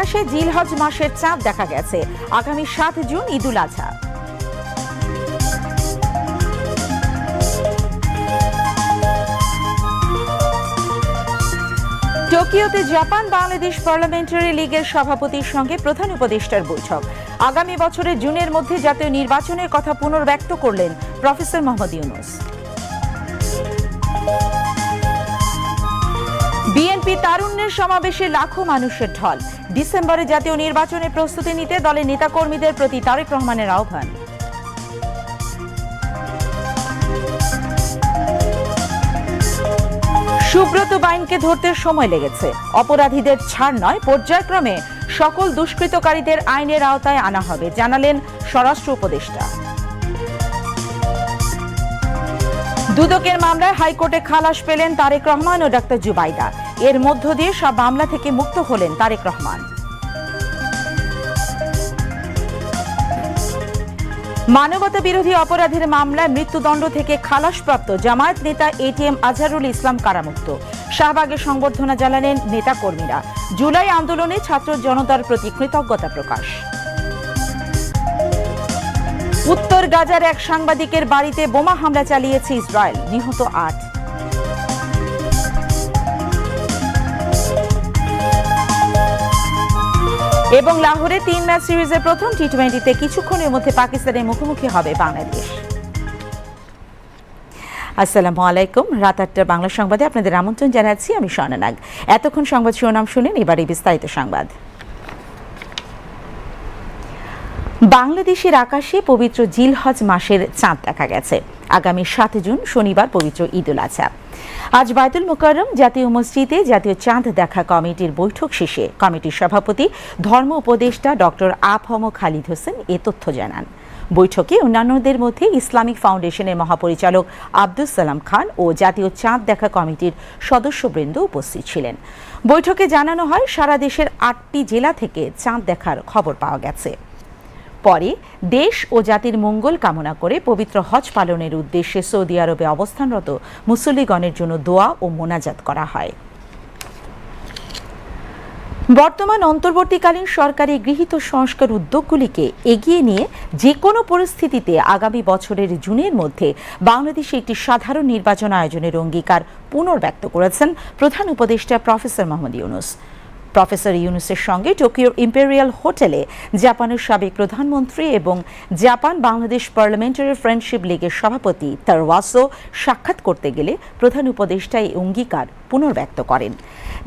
আকাশে জিলহজ মাসের চাঁদ দেখা গেছে। আগামী সাত জুন ঈদুল আজহা। টোকিওতে জাপান বাংলাদেশ পার্লামেন্টারি লীগের সভাপতির সঙ্গে প্রধান উপদেষ্টার বৈঠক। আগামী বছরের জুনের মধ্যে জাতীয় নির্বাচনের কথা পুনর্ব্যক্ত করলেন প্রফেসর মোহাম্মদ ইউনুস। বিএনপি তারুণ্যের সমাবেশে লাখো মানুষের ঢল। ডিসেম্বরে জাতীয় নির্বাচনের প্রস্তুতি নিতে দলের নেতাকর্মীদের প্রতি তারেক রহমানের আহ্বান। সুব্রত বাইনকে ধরতে সময় লেগেছে। অপরাধীদের ছাড় নয়, পর্যায়ক্রমে সকল দুষ্কৃতকারীদের আইনের আওতায় আনা হবে, জানালেন স্বরাষ্ট্র উপদেষ্টা। দুদকের মামলায় হাইকোর্টে খালাস পেলেন তারেক রহমান ও ডাক্তার জুবাইদা। এর মধ্য দিয়ে সব মামলা থেকে মুক্ত হলেন তারেক রহমান। মানবতা বিরোধী অপরাধের মামলায় মৃত্যুদণ্ড থেকে খালাসপ্রাপ্ত জামায়াত নেতা এটিএম আজহারুল ইসলাম কারামুক্ত। শাহবাগে সংবর্ধনা জানালেন নেতাকর্মীরা। জুলাই আন্দোলনে ছাত্র জনতার প্রতি কৃতজ্ঞতা প্রকাশ। উত্তর গাজার এক সাংবাদিকের বাড়িতে বোমা হামলা চালিয়েছে ইসরায়েল। নিহত আট। এবং লাহোরে তিন ম্যাচ সিরিজের প্রথম টি টোয়েন্টিতে কিছুক্ষণের মধ্যে পাকিস্তানের মুখোমুখি হবে বাংলাদেশ। আসসালামু আলাইকুম। রাত আটটার বাংলা সংবাদে আপনাদের আমন্ত্রণ জানাচ্ছি আমি স্বর্ণা নাগ এতক্ষণ সংবাদ শিরোনাম শুনেন এবারে বিস্তারিত সংবাদ। বাংলাদেশের আকাশে পবিত্র জিলহজ মাসের চাঁদ দেখা গেছে। আগামী সাত জুন শনিবার পবিত্র ঈদুল আজহা। আজ বায়তুল মোকাররম জাতীয় মসজিদে জাতীয় চাঁদ দেখা কমিটির বৈঠক শেষে কমিটির সভাপতি, ধর্ম উপদেষ্টা ডক্টর আফম খালিদ হোসেন এ তথ্য জানান। বৈঠকে অন্যান্যদের মধ্যে ইসলামিক ফাউন্ডেশনের মহাপরিচালক আব্দুল সালাম খান ও জাতীয় চাঁদ দেখা কমিটির সদস্যবৃন্দ উপস্থিত ছিলেন। বৈঠকে জানানো হয়, সারা দেশের আটটি জেলা থেকে চাঁদ দেখার খবর পাওয়া গেছে। পরে দেশ ও জাতির মঙ্গল কামনা করে পবিত্র হজ পালনের উদ্দেশ্যে সৌদি আরবে অবস্থানরত মুসল্লিগণের জন্য দোয়া ও মোনাজাত করা হয়। বর্তমান অন্তর্বর্তীকালীন সরকারি গৃহীত সংস্কার উদ্যোগগুলিকে এগিয়ে নিয়ে যে কোনো পরিস্থিতিতে আগামী বছরের জুনের মধ্যে বাংলাদেশে একটি সাধারণ নির্বাচন আয়োজনের অঙ্গীকার পুনর্ব্যক্ত করেছেন প্রধান উপদেষ্টা প্রফেসর মোহাম্মদ ইউনুস। প্রফেসর ইউনুসের সঙ্গে টোকিওর ইম্পেরিয়াল হোটেলে জাপানের সাবেক প্রধানমন্ত্রী এবং জাপান বাংলাদেশ পার্লামেন্টারি ফ্রেন্ডশিপ লীগের সভাপতি তারওয়াসো সাক্ষাৎ করতে গেলে প্রধান উপদেষ্টা এই অঙ্গীকার পুনর্ব্যক্ত করেন।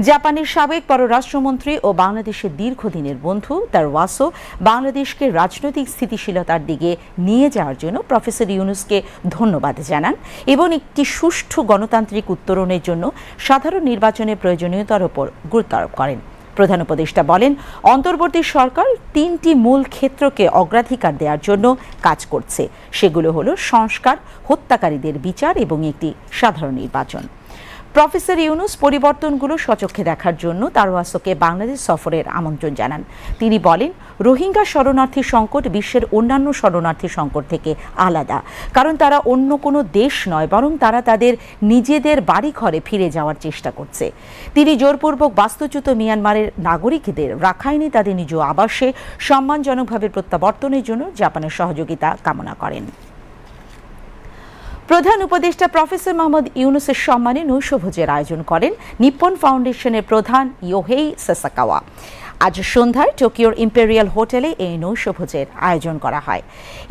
জাপানের সাবেক পররাষ্ট্রমন্ত্রী ও বাংলাদেশের দীর্ঘদিনের বন্ধু তার ওয়াসো বাংলাদেশকে রাজনৈতিক স্থিতিশীলতার দিকে নিয়ে যাওয়ার জন্য প্রফেসর ইউনুসকে ধন্যবাদ জানান এবং একটি সুষ্ঠু গণতান্ত্রিক উত্তরণের জন্য সাধারণ নির্বাচনের প্রয়োজনীয়তার উপর গুরুত্ব আরোপ করেন। প্রধান উপদেষ্টা বলেন, অন্তর্বর্তী সরকার তিনটি মূল ক্ষেত্রকে অগ্রাধিকার দেওয়ার জন্য কাজ করছে। সেগুলো হলো সংস্কার, হত্যাকারীদের বিচার এবং একটি সাধারণ নির্বাচন। প্রফেসর ইউনুস পরিবর্তনগুলো সচক্ষে দেখার জন্য তারওয়াসোকে বাংলাদেশ সফরের আমন্ত্রণ জানান। তিনি বলেন, রোহিঙ্গা শরণার্থী সংকট বিশ্বের অন্যান্য শরণার্থী সংকট থেকে আলাদা। কারণ তারা অন্য কোনো দেশ নয়, বরং তারা তাদের নিজেদের বাড়ি ঘরে ফিরে যাওয়ার চেষ্টা করছে। তিনি জোরপূর্বক বাস্তুচ্যুত মিয়ানমারের নাগরিকদের রাখাইনে তাদের নিজ আবাসে সম্মানজনকভাবে প্রত্যাবর্তনের জন্য জাপানের সহযোগিতা কামনা করেন। প্রধান উপদেষ্টা প্রফেসর মোহাম্মদ ইউনুসের সম্মানে নৈশভোজের আয়োজন করেন নিপ্পন ফাউন্ডেশনের প্রধান ইয়োহেই সাসাকাওয়া। আজ সন্ধ্যায় টোকিওর ইম্পেরিয়াল হোটেলে এই নৈশভোজের আয়োজন করা হয়।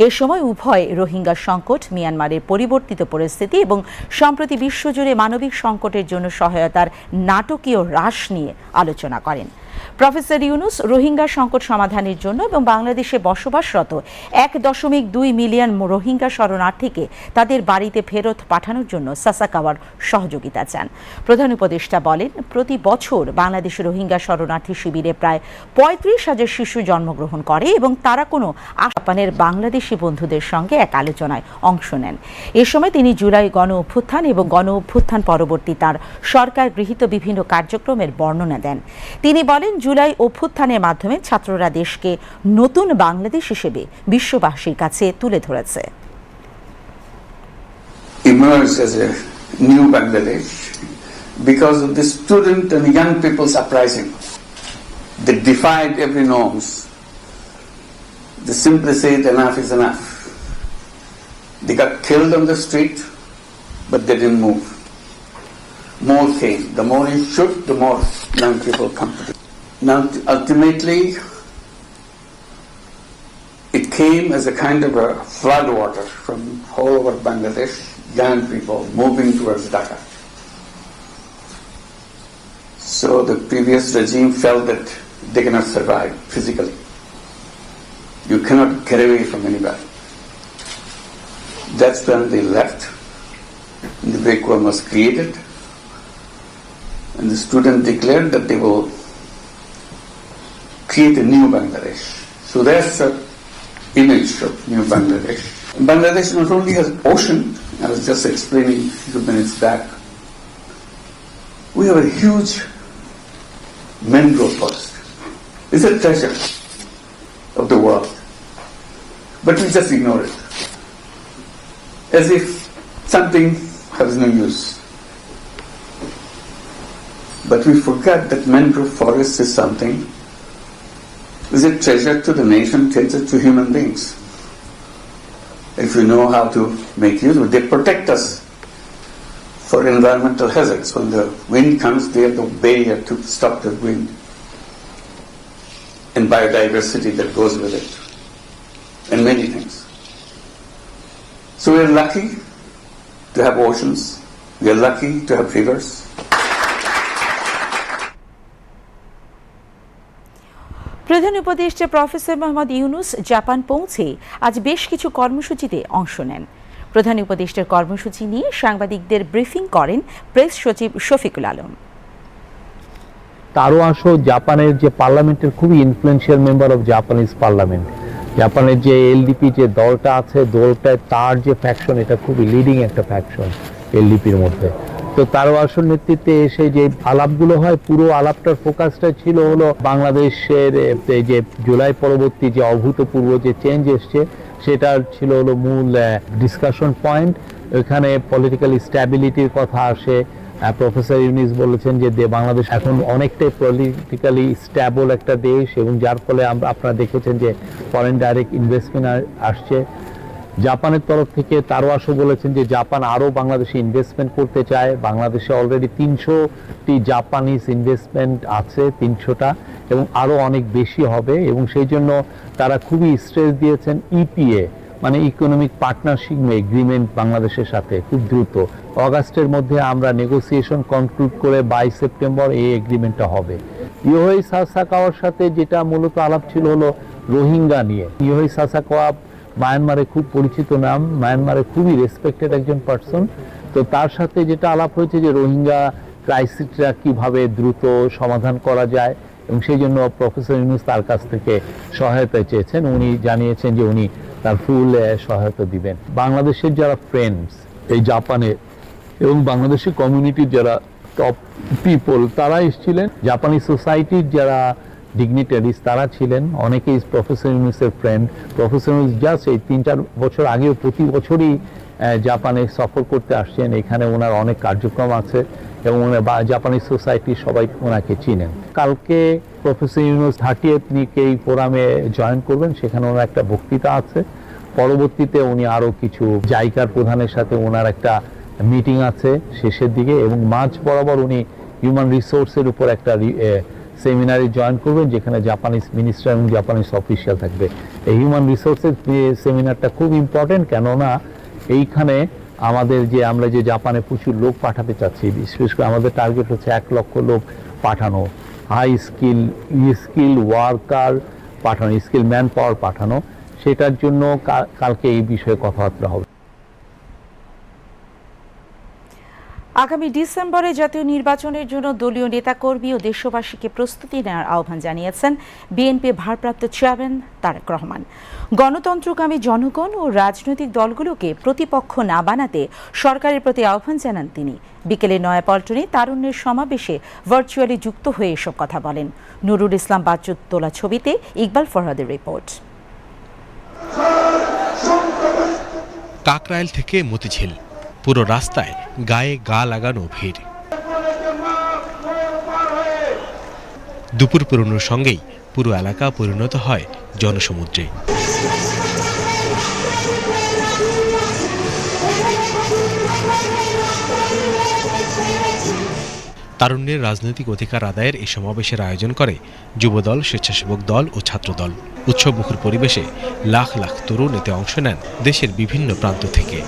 এ সময় উভয় রোহিঙ্গা সংকট, মিয়ানমারের পরিবর্তিত পরিস্থিতি এবং সম্প্রতি বিশ্বজুড়ে মানবিক সংকটের জন্য সহায়তার নাটকীয় হ্রাস নিয়ে আলোচনা করেন। প্রফেসর ইউনুস রোহিঙ্গা সংকট সমাধানের জন্য এবং বাংলাদেশে বসবাসরত এক দশমিক দুই মিলিয়ন রোহিঙ্গা শরণার্থীকে তাদের বাড়িতে ফেরত পাঠানোর জন্য সাসাকাওয়ার সহযোগিতা চান। প্রধান উপদেষ্টা বলেন, প্রতি বছর বাংলাদেশের রোহিঙ্গা শরণার্থী শিবিরে প্রায় পঁয়ত্রিশ হাজার শিশু জন্মগ্রহণ করে এবং তারা কোনো জাপানের বাংলাদেশি বন্ধুদের সঙ্গে এক আলোচনায় অংশ নেন। এ সময় তিনি জুলাই গণ অভ্যুত্থান এবং গণ অভ্যুত্থান পরবর্তী তার সরকার গৃহীত বিভিন্ন কার্যক্রমের বর্ণনা দেন। তিনি বলেন জুলাই অভ্যুত্থানের মাধ্যমে ছাত্ররা দেশকে নতুন বাংলাদেশ হিসেবে বিশ্ববাসীর কাছে তুলে ধরেছে emerge as a because of the student and young people's uprising. They defied every norms. They simply said enough is enough. They got killed on the street, but they didn't move. More came. The more you shoot, the more young people come to the Now, ultimately, it came as a kind of a flood water from all over Bangladesh, young people moving towards Dhaka. So the previous regime felt that they cannot survive physically. You cannot get away from anybody. That's when they left. The vacuum was created. And the student declared that they will create a new Bangladesh. So that's the image of new Bangladesh. Bangladesh not only has ocean, I was just explaining a few minutes back, we have a huge mangrove forest. It's a treasure of the world. But we just ignore it. As if something has no use. But we forget that mangrove forest is something, is a treasure to the nation, treasure to human beings. If we know how to make use of it, they protect us for environmental hazards. When the wind comes, they have the barrier to stop the wind and biodiversity that goes with it, and many things. So we're lucky to have oceans, we're lucky to have rivers. প্রধান উপদেষ্টা professor Muhammad Yunus Japan পৌঁছে আজ বেশ কিছু কর্মসূচিতে অংশ নেন। প্রধান উপদেষ্টার কর্মসূচি নিয়ে সাংবাদিকদের ব্রিফিং করেন প্রেস সচিব শফিকুল আলম। তারও আসো জাপানের যে পার্লামেন্টের খুবই influential member of Japanese parliament জাপানের যে এলডিপি যে দলটা আছে, দলটায় তার যে ফ্যাকশন এটা খুবই লিডিং একটা ফ্যাকশন এলডিপির মধ্যে। তো তারও আসল নেতৃত্বে এসে যে আলাপগুলো হয়, পুরো আলাপটার ফোকাসটা ছিল হলো বাংলাদেশের যে জুলাই পরবর্তী যে অভূতপূর্ব যে চেঞ্জ এসছে, সেটার ছিল হলো মূল ডিসকাশন পয়েন্ট এখানে পলিটিক্যাল স্ট্যাবিলিটির কথা আসে। প্রফেসর ইউনিস বলেছেন যে বাংলাদেশ এখন অনেকটাই পলিটিক্যালি স্ট্যাবল একটা দেশ এবং যার ফলে আপনারা দেখেছেন যে ফরেন ডাইরেক্ট ইনভেস্টমেন্ট আসছে। জাপানের তরফ থেকে তারও আসো বলেছেন যে জাপান আরও বাংলাদেশে ইনভেস্টমেন্ট করতে চায়। বাংলাদেশে অলরেডি তিনশোটি জাপানিজ ইনভেস্টমেন্ট আছে, তিনশোটা, এবং আরও অনেক বেশি হবে, এবং সেই জন্য তারা খুবই স্ট্রেস দিয়েছেন ইপিএ মানে ইকোনমিক পার্টনারশিপ এগ্রিমেন্ট বাংলাদেশের সাথে, খুব দ্রুত। অগাস্টের মধ্যে আমরা নেগোসিয়েশন কনক্লুড করে বাইশ সেপ্টেম্বর এই এগ্রিমেন্টটা হবে। ইয়োহই সাসাকাওয়ার সাথে যেটা মূলত আলাপ ছিল হলো রোহিঙ্গা নিয়ে। ইয়োহই সাসাকাওয়া মায়ানমারে খুব পরিচিত নাম মায়ানমারে খুবই রেসপেক্টেড একজন পার্সন তো তার সাথে যেটা আলাপ হয়েছে যে রোহিঙ্গা ক্রাইসিসটা কীভাবে দ্রুত সমাধান করা যায় এবং সেই জন্য প্রফেসর ইউনুস তার কাছ থেকে সহায়তা চেয়েছেন। উনি জানিয়েছেন যে উনি তার ফুল সহায়তা দিবেন। বাংলাদেশের যারা ফ্রেন্ডস এই জাপানে এবং বাংলাদেশের কমিউনিটির যারা টপ পিপল তারা এসেছিলেন। জাপানি সোসাইটির যারা ডিগনিটারিজ তারা ছিলেন, অনেকেই প্রফেসর ইউনুসের ফ্রেন্ড প্রফেসর ইউনুস জাস্ট এই তিন চার বছর আগেও প্রতি বছরই জাপানে সফর করতে আসছেন, এখানে ওনার অনেক কার্যক্রম আছে এবং ওনার জাপানি সোসাইটি সবাই ওনাকে চিনেন। কালকে প্রফেসর ইউনুস থার্টিয়েথ নিকে এই ফোরামে জয়েন করবেন, সেখানে ওনার একটা বক্তৃতা আছে। পরবর্তীতে উনি আরও কিছু জায়গার প্রধানের সাথে ওনার একটা মিটিং আছে শেষের দিকে এবং মার্চ বরাবর উনি হিউম্যান রিসোর্সের উপর একটা সেমিনারে জয়েন করবেন, যেখানে জাপানিজ মিনিস্টার এবং জাপানিজ অফিসিয়াল থাকবে। এই হিউম্যান রিসোর্সের সেমিনারটা খুব ইম্পর্টেন্ট কেননা এইখানে আমাদের যে আমরা যে জাপানে প্রচুর লোক পাঠাতে চাচ্ছি, বিশেষ করে আমাদের টার্গেট হচ্ছে এক লক্ষ লোক পাঠানো। হাই স্কিল স্কিল ওয়ার্কার পাঠানো স্কিল ম্যান পাওয়ার পাঠানো। সেটার জন্য কালকে এই বিষয়ে কথাবার্তা হবে। আগামী ডিসেম্বরে জাতীয় নির্বাচনের জন্য দলীয় নেতাকর্মী ও দেশবাসীকে প্রস্তুতি নেওয়ার আহ্বান জানিয়েছেন বিএনপি ভারপ্রাপ্ত চেয়ারম্যান তারেক রহমান। গণতন্ত্রকামী জনগণ ও রাজনৈতিক দলগুলোকে প্রতিপক্ষ না বানাতে সরকারের প্রতি আহ্বান জানান তিনি। বিকেলে নয়াপল্টনে তারুণ্যের সমাবেশে ভার্চুয়ালি যুক্ত হয়ে এসব কথা বলেন। নুরুল ইসলাম বাচ্চুর তোলা ছবিতে ইকবাল ফরহাদের রিপোর্ট। কাকরাইল থেকে মতিঝিল। পুরো রাস্তায় গায়ে গা লাগানো ভিড়। দুপুর পুরনোর সঙ্গেই পুরো এলাকা পরিণত হয় জনসমুদ্রে। তারুণ্যের রাজনৈতিক অধিকার আদায়ের এই সমাবেশের আয়োজন করে যুবদল, স্বেচ্ছাসেবক দল ও ছাত্রদল। উৎসবমুখর পরিবেশে লাখ লাখ তরুণ এতে অংশ নেন দেশের বিভিন্ন প্রান্ত থেকে।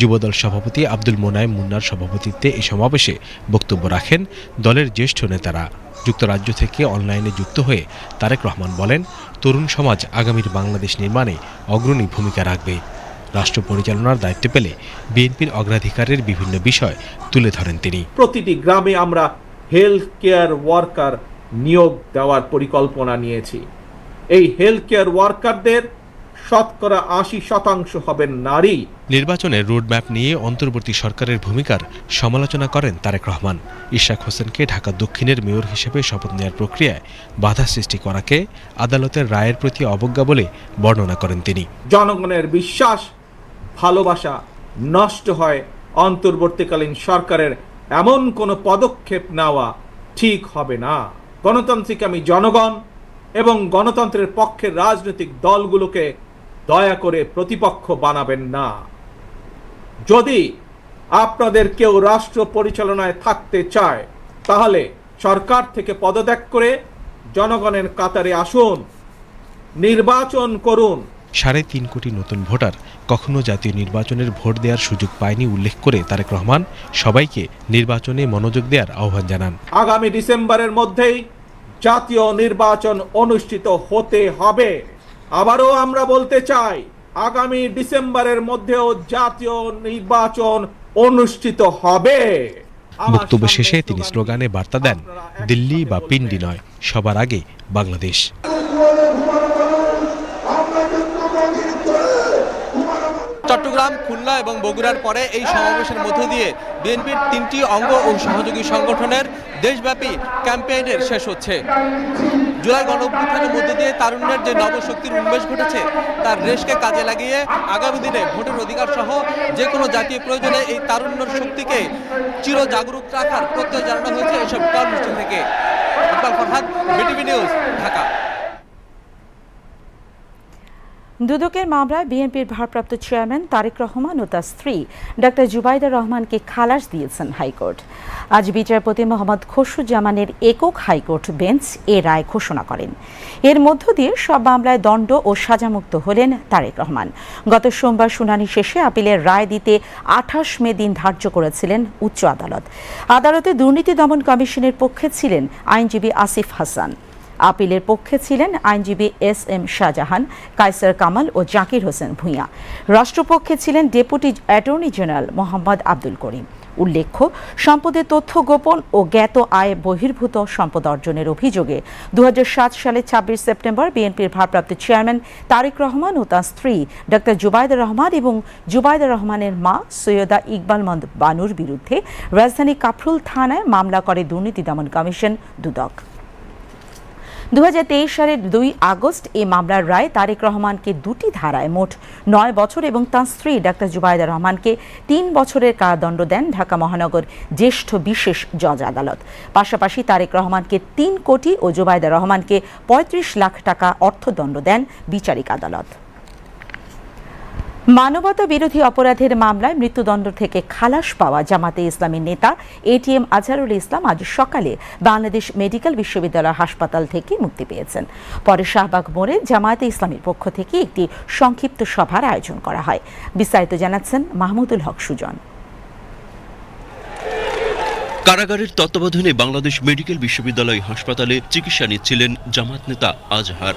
যুবদল সভাপতি আব্দুল মোনায়েম মুন্নার সভাপতিত্বে এই সমাবেশে বক্তব্য রাখেন দলের জ্যেষ্ঠ নেতারা। যুক্তরাজ্য থেকে অনলাইনে যুক্ত হয়ে তারেক রহমান বলেন, তরুণ সমাজ আগামীর বাংলাদেশ নির্মাণে অগ্রণী ভূমিকা রাখবে। রাষ্ট্র পরিচালনার দায়িত্ব পেলে বিএনপির অগ্রাধিকারের বিভিন্ন বিষয় তুলে ধরেন তিনি। প্রতিটি গ্রামে আমরা হেলথ কেয়ার ওয়ার্কার নিয়োগ দেওয়ার পরিকল্পনা নিয়েছি। এই হেলথ কেয়ার ওয়ার্কারদের শতকরা আশি শতাংশ হবেন নারী। নির্বাচনের রোডম্যাপ নিয়ে অন্তর্বর্তী সরকারের ভূমিকার সমালোচনা করেন তারেক রহমান। ইশাক হোসেনকে ঢাকা দক্ষিণের মেয়র হিসেবে শপথ নেওয়ার প্রক্রিয়ায় বাধা সৃষ্টি করাকে আদালতের রায়ের প্রতি অবজ্ঞা বলে বর্ণনা করেন তিনি। জনগণের বিশ্বাস ভালোবাসা নষ্ট হয় অন্তর্বর্তীকালীন সরকারের। এমন কোনো পদক্ষেপ নেওয়া ঠিক হবে না। গণতান্ত্রিক আমি জনগণ এবং গণতন্ত্রের পক্ষের রাজনৈতিক দলগুলোকে দয়া করে প্রতিপক্ষ বানাবেন না। যদি আপনাদের কেউ রাষ্ট্র পরিচালনায় থাকতে চায় তাহলে সরকার থেকে পদত্যাগ করে জনগণের কাতারে আসুন নির্বাচন করুন। সাড়ে তিন কোটি নতুন ভোটার কখনো জাতীয় নির্বাচনের ভোট দেওয়ার সুযোগ পায়নি উল্লেখ করে তারেক রহমান। সবাইকে নির্বাচনে মনোযোগ দেওয়ার আহ্বান জানান। আগামী ডিসেম্বরের মধ্যেই জাতীয় নির্বাচন অনুষ্ঠিত হতে হবে। আবারও আমরা বলতে চাই আগামী ডিসেম্বরের মধ্যেও জাতীয় নির্বাচন অনুষ্ঠিত হবে। আমার বক্তব্য শেষে তিনি স্লোগানে বার্তা দেন দিল্লি বা পিন্ডি নয় সবার আগে বাংলাদেশ। চট্টগ্রাম খুলনা এবং বগুড়ার পরে এই সমাবেশের মধ্য দিয়ে বিএনপির তিনটি অঙ্গ ও সহযোগী সংগঠনের দেশব্যাপী ক্যাম্পেইনের শেষ হচ্ছে। জুলাই গণ মধ্য দিয়ে তারুণ্যের যে নবশক্তির উন্মেষ ঘটেছে, তার রেশকে কাজে লাগিয়ে আগামী দিনে ভোটের অধিকার সহ যে কোনো জাতীয় প্রয়োজনে এই তারুণ্যর শক্তিকে চির জাগরুক রাখার প্রত্যয় জানানো হয়েছে এসব কর্মসূচি থেকে ইকবাল ফরহাদ, বিটিভি নিউজ, ঢাকা। দুদকের মামলায় বিএনপির ভারপ্রাপ্ত চেয়ারম্যান তারেক রহমান ও তার স্ত্রী ডক্টর জুবাইদা রহমানকে খালাস দিয়েছেন হাইকোর্ট। আজ বিচারপতি মোহাম্মদ খসরুজ্জামানের একক হাইকোর্ট বেঞ্চ এ রায় ঘোষণা করেন। এর মধ্য দিয়ে সব মামলায় দণ্ড ও সাজামুক্ত হলেন তারেক রহমান। গত সোমবার শুনানি শেষে আপিলের রায় দিতে আঠাশ মে দিন ধার্য করেছিলেন উচ্চ আদালত। আদালতে দুর্নীতি দমন কমিশনের পক্ষে ছিলেন আইনজীবী আসিফ হাসান। আপিলের পক্ষে ছিলেন আইনজীবী এস এম শাহজাহান, কায়সার কামাল ও জাকির হোসেন ভূঁইয়া। রাষ্ট্রপক্ষে ছিলেন deputy attorney general Mohammad Abdul Karim. উল্লেখ্য, সম্পদের তথ্য গোপন ও জ্ঞাত আয় বহির্ভূত সম্পদ অর্জনের অভিযোগে দুহাজার সাত সালে ছাব্বিশ সেপ্টেম্বর বিএনপির ভারপ্রাপ্ত চেয়ারম্যান তারেক রহমান ও তার স্ত্রী ডক্টর জুবাইদা রহমান এবং জুবায়দা রহমানের মা সৈয়দা ইকবাল মন্দ বানুর বিরুদ্ধে রাজধানী কাফরুল থানায় মামলা করে দুর্নীতি দমন কমিশন দুদক। দু হাজার তেইশ সালের দুই আগস্ট এ মামলার রায় তারেক রহমানকে দুটি ধারায়, মোট নয় বছর এবং তাঁর স্ত্রী ডাক্তার জুবায়দা রহমানকে তিন বছরের কারাদণ্ড দেন ঢাকা মহানগর জ্যেষ্ঠ বিশেষ জজ আদালত। পাশাপাশি তারেক রহমানকে তিন কোটি ও জুবায়দা রহমানকে পঁয়ত্রিশ লাখ টাকা অর্থদণ্ড দেন বিচারিক আদালত। মানবতা বিরোধী অপরাধের মামলায় মৃত্যুদণ্ড থেকে খালাস পাওয়া জামাতে ইসলামী নেতা এটিএম আজহারুল ইসলাম আজ সকালে বাংলাদেশ মেডিকেল বিশ্ববিদ্যালয় হাসপাতাল থেকে মুক্তি পেয়েছেন। পরে শাহবাগ মোড়ে জামায়াতে ইসলামের পক্ষ থেকে একটি সংক্ষিপ্ত সভার আয়োজন করা হয়। বিস্তারিত জানাচ্ছেন মাহমুদুল হক সুজন। কারাগারের তত্ত্বাবধানে বাংলাদেশ মেডিকেল বিশ্ববিদ্যালয় হাসপাতালে চিকিৎসা নিচ্ছিলেন জামাত নেতা আজহার।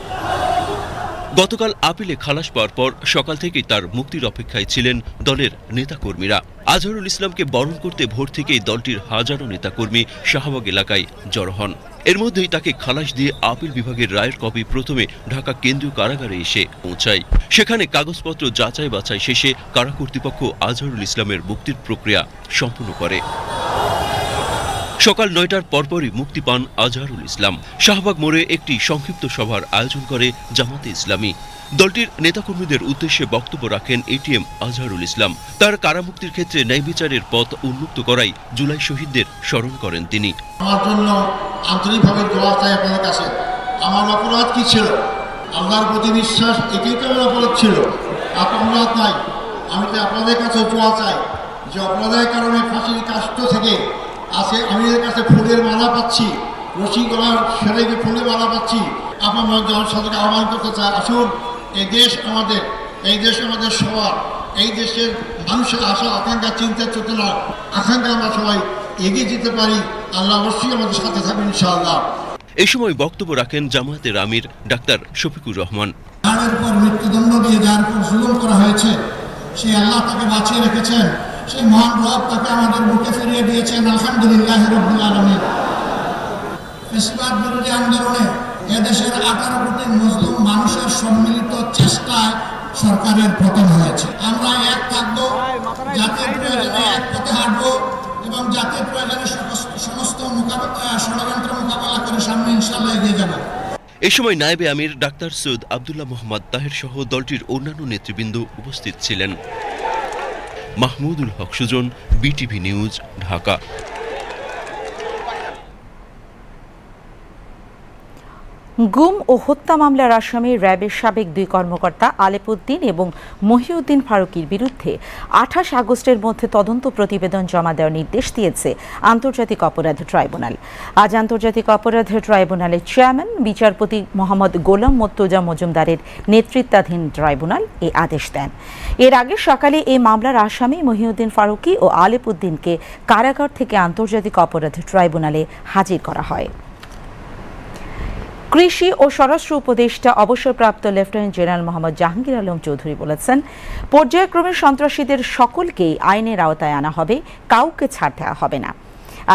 গতকাল আপিলে খালাস পাওয়ার পর সকাল থেকেই তার মুক্তির অপেক্ষায় ছিলেন দলের নেতাকর্মীরা। আজহারুল ইসলামকে বরণ করতে ভোর থেকেই দলটির হাজারো নেতাকর্মী শাহবাগ এলাকায় জড়ো হন। এর মধ্যেই তাকে খালাস দিয়ে আপিল বিভাগের রায়ের কপি প্রথমে ঢাকা কেন্দ্রীয় কারাগারে এসে পৌঁছায়। সেখানে কাগজপত্র যাচাই বাছাই শেষে কারা কর্তৃপক্ষ আজহারুল ইসলামের মুক্তির প্রক্রিয়া সম্পূর্ণ করে। সকাল নয়টার পরপরই মুক্তি পান আজহারুল ইসলাম। শাহবাগ মোড়ে একটি সংক্ষিপ্ত সভার আয়োজন করে জামাতে ইসলামী। দলটির নেতাকর্মীদের উদ্দেশ্যে বক্তব্য রাখেন এটিএম আজহারুল ইসলাম। তার কারামুক্তির ক্ষেত্রে ন্যায় বিচারের পথ উন্মুক্ত করাই জুলাই শহীদদের স্মরণ করেন তিনি। আমার জন্য আন্তরিকভাবে দোয়া চাই কাছে। আমার অপরাধ কি ছিল? আল্লাহর প্রতি বিশ্বাস এটাই তো আমার অপরাধ ছিল। অপরাধ নাই। আমি তো আপনাদের কাছে দোয়া চাই যে অপরাধের কারণে ফাঁসির কাষ্ট থেকে আছে আমি এর কাছে ফুলের মালা পাচ্ছি। সেরে গিয়ে ফুলের মালা পাচ্ছি। আপনার জনসাধারণকে আহ্বান করতে চাই আসুন। এই দেশ আমাদের এই দেশ আমাদের সবার। এই দেশের মানুষের আশা আকাঙ্ক্ষা চিন্তা চেতনা আকাঙ্ক্ষা আমরা সবাই এগিয়ে যেতে পারি। আল্লাহ অবশ্যই আমাদের সাথে থাকবেন ইনশাআল্লাহ। এই সময় বক্তব্য রাখেন জামায়াতের আমির ডাক্তার শফিকুর রহমান। যার উপর মৃত্যুদণ্ড দিয়ে যার উপর জুলুম করা হয়েছে সেই আল্লাহ তাকে বাঁচিয়ে রেখেছেন। সেই মহান রব তাকে আমাদের বুকে ফিরিয়ে দিয়েছেন, আলহামদুলিল্লাহ রব্বুল আলমীর ফেসিবাদ বিরোধী আন্দোলনে এদেশের আঠারো কোটি মুসলিম মানুষের সম্মিলিত চেষ্টায় সরকারের পতন হয়েছে। আমরা এক থাকব জাতীয় প্রয়োজনে এক পথে হাঁটবো এবং জাতীয় প্রয়োজনে সমস্ত- ষড়যন্ত্র মোকাবেলা করে সামনে ইনশাল্লাহ এগিয়ে যাব। এই সময় নায়েবে আমির ডাক্তার সৈয়দ আবদুল্লাহ মোহাম্মদ তাহের সহ দলটির অন্যান্য নেতৃবৃন্দ উপস্থিত ছিলেন। Mahmudul Haque Sujan BTV news Dhaka. গুম ও হত্যা মামলার আসামি র্যাবের সাবেক দুই কর্মকর্তা আলেপুদ্দিন এবং মহিউদ্দিন ফারুকির বিরুদ্ধে আঠাশ আগস্টের মধ্যে তদন্ত প্রতিবেদন জমা দেওয়ার নির্দেশ দিয়েছে আন্তর্জাতিক অপরাধ ট্রাইব্যুনাল। আজ আন্তর্জাতিক অপরাধ ট্রাইব্যুনালের চেয়ারম্যান, বিচারপতি মোহাম্মদ গোলাম মোত্তজা মজুমদারের নেতৃত্বাধীন ট্রাইব্যুনাল এই আদেশ দেন। এর আগে সকালে এই মামলার আসামি মহিউদ্দিন ফারুকি ও আলেপুদ্দিনকে কারাগার থেকে আন্তর্জাতিক অপরাধ ট্রাইব্যুনালে হাজির করা হয়। কৃষি ও স্বরাষ্ট্র উপদেষ্টা অবসরপ্রাপ্ত লেফটেন্যান্ট জেনারেল মোহাম্মদ জাহাঙ্গীর আলম চৌধুরী বলেছেন, পর্যায়ক্রমে সন্ত্রাসীদের সকলকেই আইনের আওতায় আনা হবে, কাউকে ছাড় দেওয়া হবে না।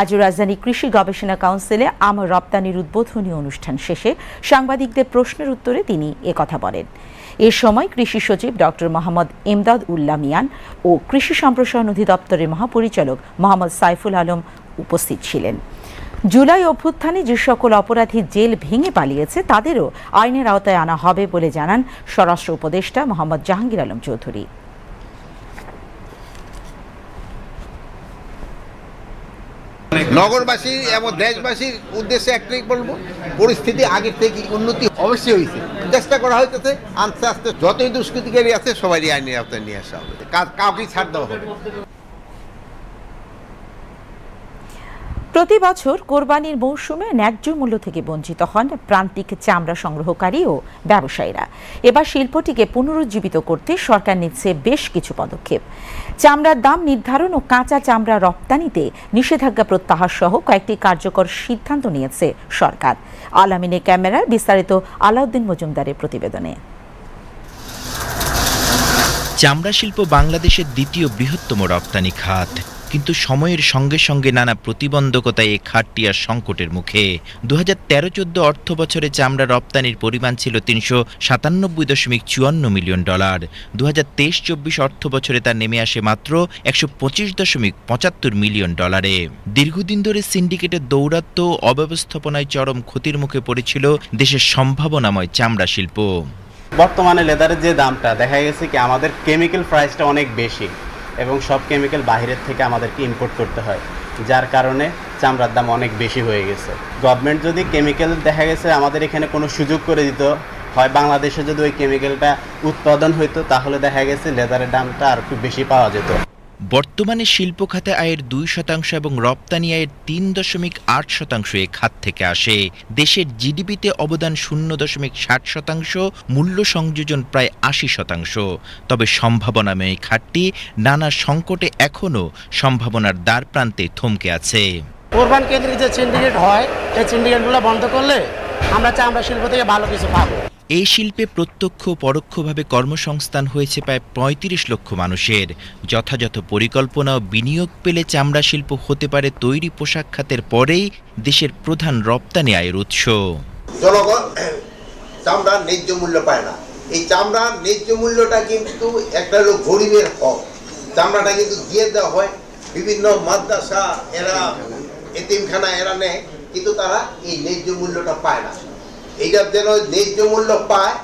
আজ রাজধানী কৃষি গবেষণা কাউন্সিলে আম রপ্তানির উদ্বোধনী অনুষ্ঠান শেষে সাংবাদিকদের প্রশ্নের উত্তরে তিনি একথা বলেন। এ সময় কৃষি সচিব ডক্টর মোহাম্মদ ইমদাদ উল্লাহ মিয়ান ও কৃষি সম্প্রসারণ অধিদপ্তরের মহাপরিচালক মোহাম্মদ সাইফুল আলম উপস্থিত ছিলেন। জুলাই অভ্যুত্থানে যে সকল অপরাধী জেল ভেঙে পালিয়েছে, তাদেরও আইনের আওতায় আনা হবে বলে জানান স্বরাষ্ট্র উপদেষ্টা মোহাম্মদ জাহাঙ্গীর আলম চৌধুরী। নগরবাসী এবং দেশবাসীর উদ্দেশ্যে একটাই বলব, পরিস্থিতি আগের থেকে উন্নতি অবশ্যই হয়েছে। চেষ্টা করা হইতেছে, আস্তে আস্তে যতই দুষ্কৃতিকারী আছে, সবারই আইনের আওতায় নিয়ে আসা হবে। কা- কাউকে ছাড় দেওয়া হবে প্রতি বছর কোরবানির মৌসুমে ন্যায্য মূল্য থেকে বঞ্চিত হন প্রান্তিক চামড়া সংগ্রহকারী ও ব্যবসায়ীরা। এবার শিল্পটিকে পুনরুজ্জীবিত করতে সরকার নিচ্ছে বেশ কিছু পদক্ষেপ। চামড়ার দাম নির্ধারণ ও কাঁচা চামড়া রপ্তানিতে নিষেধাজ্ঞা প্রত্যাহার সহ কয়েকটি কার্যকর সিদ্ধান্ত নিয়েছে সরকার। আলামিনের ক্যামেরায় বিস্তারিত আলাউদ্দিন মজুমদারের প্রতিবেদনে। চামড়া শিল্প বাংলাদেশের দ্বিতীয় বৃহত্তম রপ্তানি খাত। কিন্তু সময়ের সঙ্গে সঙ্গে নানা প্রতিবন্ধকতায় এই খাতটি আর সংকটের মুখে। দু হাজার তেরো চোদ্দ অর্থ বছরে চামড়া রপ্তানির পরিমাণ ছিল তিনশো সাতানব্বই দশমিক চুয়ান্ন মিলিয়ন ডলার। দু হাজার তেইশ চব্বিশ অর্থ বছরে তা নেমে আসে মাত্র একশো পঁচিশ দশমিক পঁচাত্তর মিলিয়ন ডলারে। দীর্ঘদিন ধরে সিন্ডিকেটের দৌরাত্ম্য ও অব্যবস্থাপনায় চরম ক্ষতির মুখে পড়েছিল দেশের সম্ভাবনাময় চামড়া শিল্প। বর্তমানে লেদারের যে দামটা, দেখা গেছে কি আমাদের কেমিক্যাল প্রাইসটা অনেক বেশি। এবং সব কেমিক্যাল বাহিরের থেকে আমাদেরকে ইম্পোর্ট করতে হয়, যার কারণে চামড়ার দাম অনেক বেশি হয়ে গেছে। গভর্নমেন্ট যদি কেমিক্যাল দেখা গেছে, আমাদের এখানে কোনো সুযোগ করে দিত, হয় বাংলাদেশে যদি ওই কেমিক্যালটা উৎপাদন হইতো, তাহলে দেখা গেছে লেদারের দামটা আর একটু বেশি পাওয়া যেত। বর্তমানে শিল্প খাতে আয়ের দুই শতাংশ এবং রপ্তানি আয়ের তিন দশমিক আট শতাংশ এ খাত থেকে আসে। দেশের জিডিপিতে অবদান শূন্য দশমিক ষাট শতাংশ, মূল্য সংযোজন প্রায় আশি শতাংশ। তবে সম্ভাবনাময় খাতটি নানা সংকটে এখনও সম্ভাবনার দ্বার প্রান্তে থমকে আছে। কোরবান কেন্দ্রিক যে সিন্ডিকেট হয় এই সিন্ডিকেটগুলো বন্ধ করলে আমরা চামড়া শিল্প থেকে ভালো কিছু পাবো। এই শিল্পে প্রত্যক্ষ পরোক্ষভাবে কর্মসংস্থান হয়েছে প্রায় পঁয়ত্রিশ লক্ষ মানুষের। যথাযথ পরিকল্পনা ও বিনিয়োগ পেলে চামড়া শিল্প হতে পারে তৈরি পোশাক খাতের পরেই দেশের প্রধান রপ্তানি আয়ের উৎস। জনগণ চামড়ার ন্যায্য মূল্য পায় না। এই চামড়ার ন্যায্য মূল্যটা কিন্তু একটা হলো গরিবের হক। চামড়াটা কিন্তু দিয়ে দেওয়া হয়। বিভিন্ন মাদ্রাসা এরা, এতিমখানা এরা নেয়, কিন্তু তারা এই ন্যায্য মূল্যটা পায় না। এইটার যেন ন্যায্য মূল্য পায়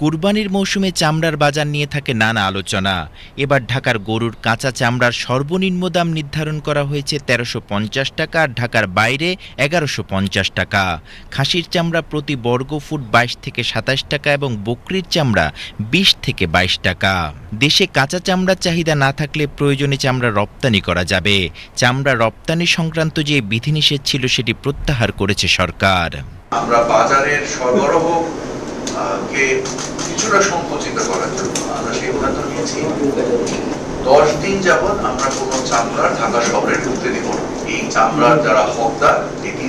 কুরবানির মৌসুমে চামড়ার বাজার নিয়ে থাকে নানা আলোচনা। এবার ঢাকার গরুর কাঁচা চামড়ার সর্বনিম্ন দাম নির্ধারণ করা হয়েছে তেরোশো পঞ্চাশ টাকা, আর ঢাকার বাইরে এগারোশো পঞ্চাশ টাকা। খাসির চামড়া প্রতি বর্গ ফুট বাইশ থেকে সাতাশ টাকা এবং বকরির চামড়া বিশ থেকে বাইশ টাকা। দেশে কাঁচা চামড়ার চাহিদা না থাকলে প্রয়োজনে চামড়া রপ্তানি করা যাবে। চামড়া রপ্তানি সংক্রান্ত যে বিধিনিষেধ ছিল সেটি প্রত্যাহার করেছে সরকার। আমরা বাজারের সরবরাহ কে কিছুটা সংকুচিত করার জন্য আমরা সিদ্ধান্ত নিয়েছি। দশ দিন যাবৎ আমরা কোনো চামড়ার ঢাকা শহরে ঢুকতে দিব এই চামড়ার যারা হকদার, এটি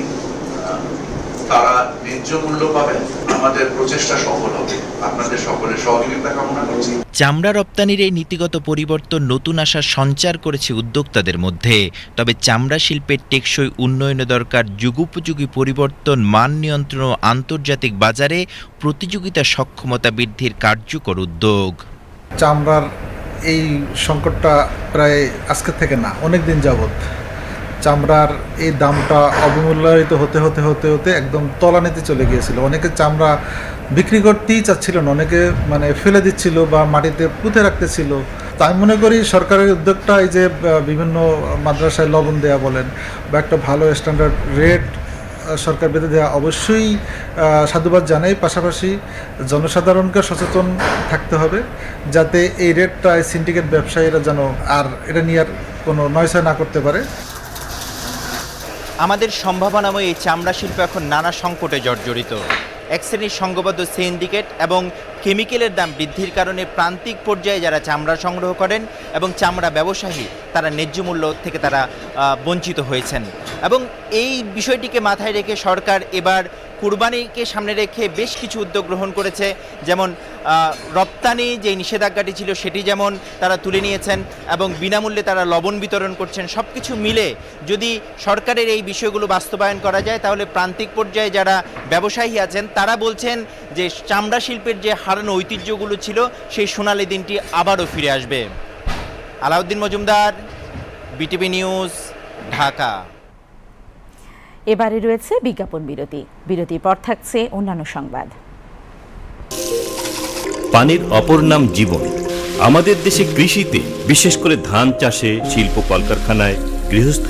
তারা ন্যায্য মূল্য পাবেন। আমাদের প্রচেষ্টা সফল হবে। আপনাদের সকলের সহযোগিতা কামনা করছি। চামড়া রপ্তানির এই নীতিগত পরিবর্তন নতুন আশা সঞ্চার করেছে উদ্যোক্তাদের মধ্যে। তবে চামড়া শিল্পের টেকসই উন্নয়নে দরকার যুগোপযোগী পরিবর্তন মান নিয়ন্ত্রণ ও আন্তর্জাতিক বাজারে প্রতিযোগিতা সক্ষমতা বৃদ্ধির কার্যকর উদ্যোগ। চামড়ার এই সংকটটা প্রায় আজকে থেকে না অনেক দিন যাবৎ চামড়ার এই দামটা অবমূল্যায়িত হতে হতে হতে হতে একদম তলানিতে চলে গিয়েছিল। অনেকে চামড়া বিক্রি করতেই চাচ্ছিল না অনেকে মানে ফেলে দিচ্ছিল বা মাটিতে পুঁতে রাখতেছিল। তা আমি মনে করি সরকারের উদ্যোগটা এই যে বিভিন্ন মাদ্রাসায় লবণ দেওয়া বলেন বা একটা ভালো স্ট্যান্ডার্ড রেট সরকার বেঁধে দেওয়া অবশ্যই সাধুবাদ জানাই। পাশাপাশি জনসাধারণকে সচেতন থাকতে হবে যাতে এই রেটটা সিন্ডিকেট ব্যবসায়ীরা যেন আর এটা নিয়ে আর কোনো নয়সয় না করতে পারে। আমাদের সম্ভাবনাময় এই চামড়া শিল্প এখন নানা সংকটে জর্জরিত। এক শ্রেণির সংঘবদ্ধ সিন্ডিকেট এবং কেমিক্যালের দাম বৃদ্ধির কারণে প্রান্তিক পর্যায়ে যারা চামড়া সংগ্রহ করেন এবং চামড়া ব্যবসায়ী, তারা ন্যায্য মূল্য থেকে তারা বঞ্চিত হয়েছেন। এবং এই বিষয়টিকে মাথায় রেখে সরকার এবার কুরবানিকে সামনে রেখে বেশ কিছু উদ্যোগ গ্রহণ করেছে। যেমন রপ্তানি যে নিষেধাজ্ঞাটি ছিল সেটি যেমন তারা তুলে নিয়েছেন এবং বিনামূল্যে তারা লবণ বিতরণ করছেন সব কিছু মিলে যদি সরকারের এই বিষয়গুলো বাস্তবায়ন করা যায়, তাহলে প্রান্তিক পর্যায়ে যারা ব্যবসায়ী আছেন, তারা বলছেন যে চামড়া শিল্পের যে হারানো ঐতিহ্যগুলো ছিল সেই সোনালী দিনটি আবারও ফিরে আসবে। Alauddin Majumder BTV news Dhaka. এবারে রয়েছে বিজ্ঞাপন বিরতি। বিরতির পর থাকছে অন্যান্য সংবাদ। পানির অপর নাম জীবন। আমাদের দেশে কৃষিতে বিশেষ করে ধান চাষে শিল্প কলকারখানায় গৃহস্থলী